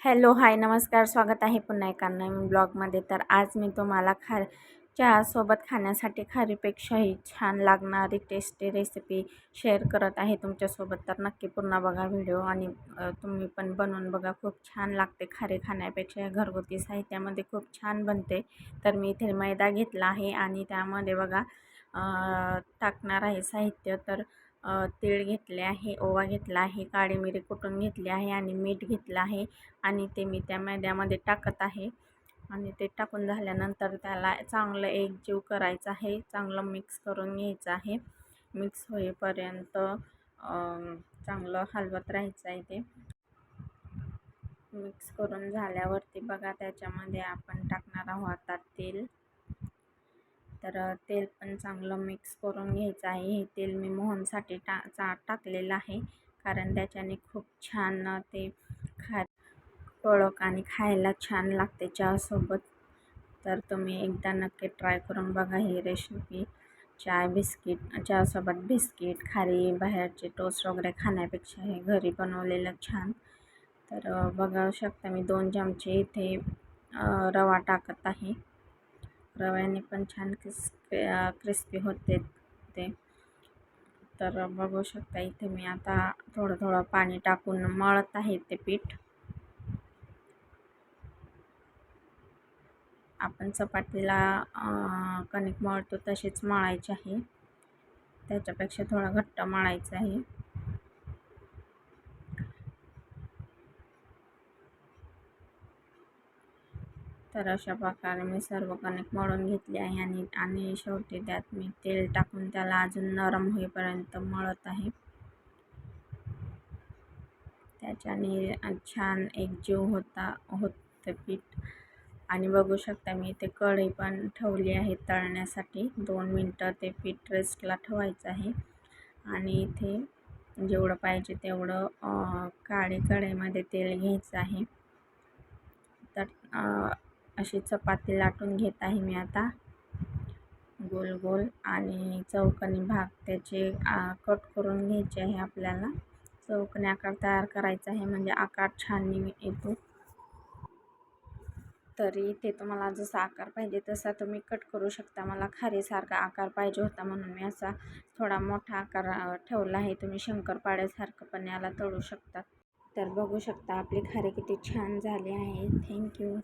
Hello hi नमस्कार स्वागत आहे पुन्हा एका नवीन ब्लॉगमध्ये. तर आज मी तुम्हाला खा चहासोबत खाण्यासाठी खारीपेक्षाही छान लागणारी टेस्टी रेसिपी शेअर करत आहे तुमच्यासोबत. तर नक्की पुन्हा बघा व्हिडिओ आणि तुम्ही पण बनवून बघा. खूप छान लागते खारी खाण्यापेक्षा. घरगुती साहित्यामध्ये खूप छान बनते. तर मी इथे मैदा घेतला आहे आणि त्यामध्ये बघा टाकणार आहे साहित्य. तर तीळ घेतले आहे ओवा घेतला आहे काळी मिरी कुटून घेतली आहे आणि मीठ घेतलं आहे आणि ते मी त्या मैद्यामध्ये टाकत आहे. आणि ते टाकून झाल्यानंतर त्याला चांगलं एकजीव करायचं आहे चांगलं मिक्स करून घ्यायचं आहे. मिक्स होईपर्यंत चांगलं हलवत राहायचं आहे ते. मिक्स करून झाल्यावरती बघा त्याच्यामध्ये आपण टाकणार आहोत आता तेल तर तेल पण चांगलं मिक्स करून घ्यायचं आहे. हे तेल मी मोहनसाठी टा चा टाकलेलं आहे. कारण त्याच्याने खूप छान ते खा कडक आणि खायला छान लागते चहासोबत. तर तुम्ही एकदा नक्की ट्राय करून बघा ही रेसिपी चाय बिस्किट चहासोबत बिस्किट खारी बाहेरचे टोस्ट वगैरे खाण्यापेक्षा हे घरी बनवलेलं छान. तर बघा शकता मी दोन चमचे इथे रवा टाकत आहे. रव्याने पण छान क्रिस क्रिस्पी होते ते. तर बघू शकता इथे मी आता थोडं थोडं पाणी टाकून मळत आहे ते पीठ. आपण चपातीला कणिक मळतो तसेच मळायचे आहे. त्याच्यापेक्षा थोडं घट्ट मळायचं आहे. तर अशा प्रकारे मी सर्व कणिक मळून घेतले आहे आणि आणि शेवटी त्यात मी तेल टाकून त्याला अजून नरम होईपर्यंत मळत आहे. त्याच्याने छान एकजीव होता होतं पीठ. आणि बघू शकता मी इथे कढई पण ठेवली आहे तळण्यासाठी. दोन मिनटं ते पीठ रेस्टला ठेवायचं आहे. आणि इथे जेवढं पाहिजे तेवढं काळी कढईमध्ये तेल घ्यायचं आहे. तर अशी चपाती लाटून घेत आहे मी आता. गोल गोल आणि चौकनी भाग त्याचे आ, कट करून घ्यायचे आहे आपल्याला. चौकनी आकार तयार करायचा आहे म्हणजे आकार छान येतो. तरी ते तुम्हाला जसा आकार पाहिजे तसा तुम्ही कट करू शकता. मला खारीसारखा आकार पाहिजे होता म्हणून मी असा थोडा मोठा आकार ठेवला आहे. तुम्ही शंकरपाड्यासारखं पण याला तळू शकता. तर बघू शकता आपली खारी किती छान झाली आहे. थँक्यू.